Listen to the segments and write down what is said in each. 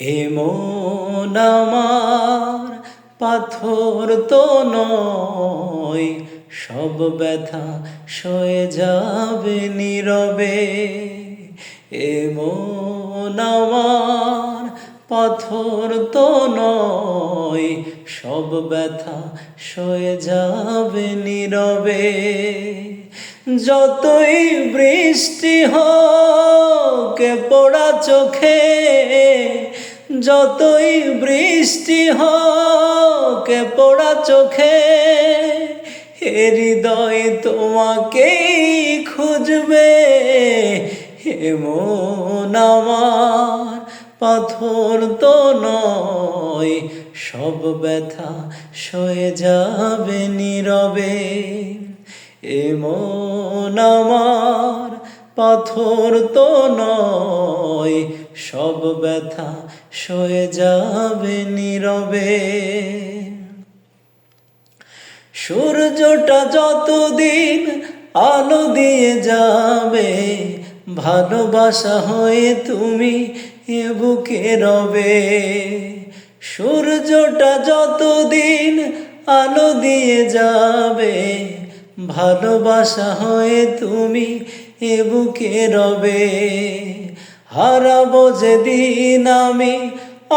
এমন আমার পাথর তো নয়, সব ব্যথা সয়ে যাবে নীরবে। এমন আমার পাথর তো নয়, সব ব্যথা সয়ে যাবে নীরবে। যতই বৃষ্টি হোক পড়া চোখে যতই বৃষ্টি হোক, পড়া চোখে হৃদয় তোমাকেই খুঁজবে। হে মন আমার, পাথর তো নয়, সব ব্যথা সয়ে যাবে নীরবে। এমন আমার পাথর তো নয়, সব ব্যথা সয়ে যাবে নীরবে। সূর্যটা যতদিন আলো দিয়ে যাবে, ভালোবাসা হয়ে তুমি এ বুকে রবে। সূর্যটা যতদিন আলো দিয়ে যাবে, ভালোবাসা হয়ে তুমি এ বুকে রবে, হারাবো যেদিন আমি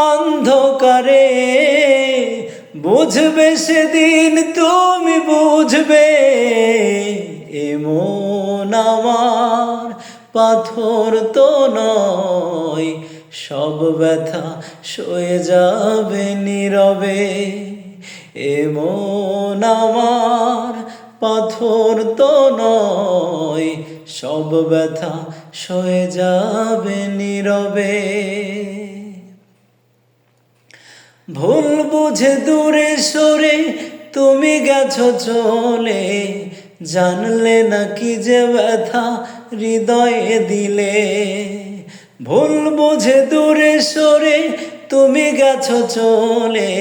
অন্ধকারে। বুঝবে সেদিন তুমি বুঝবে এমন আমার পাথর তো নয়, সব ব্যথা সয়ে যাবে নীরবে। এমন আমার পাথর তো নয়, সব ব্যথা সয়ে যাবে নীরবে। ভুল বুঝে দূরে সরে তুমি গেছো চলে, জানলে নাকি যে ব্যথা হৃদয়ে দিলে। ভুল বুঝে দূরে সরে তুমি গেছো চলে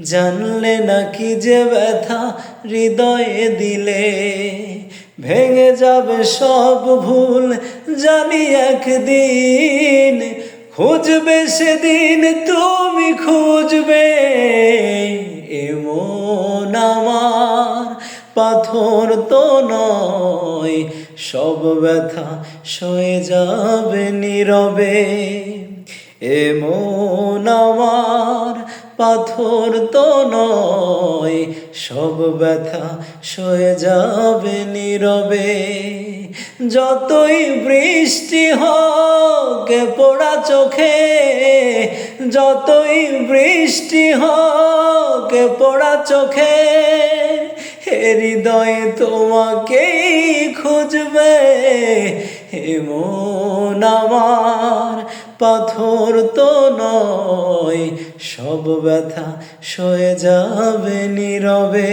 জানলে নাকি যে ব্যথা হৃদয়ে দিলে, ভেঙে যাবে সব ভুল জানি একদিন। খুঁজবে সেদিন, তুমি খুঁজবে এমন আমার পাথর তো নয়, সব ব্যথা সয়ে যাবে নীরবে। এমন আমার পাথর তো নয়, সব ব্যথা সয়ে যাবে নীরবে। যতই বৃষ্টি হোক পড়া চোখে, যতই বৃষ্টি হোক পড়া চোখে হৃদয় তোমাকেই খুঁজবে, হে মন আমার পাথর তো নয়, সব ব্যথা সয়ে যাবে নীরবে।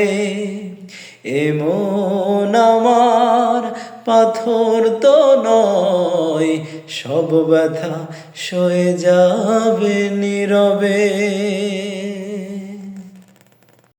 এমন আমার পাথর তো নয়, সব ব্যথা সয়ে যাবে নীরবে।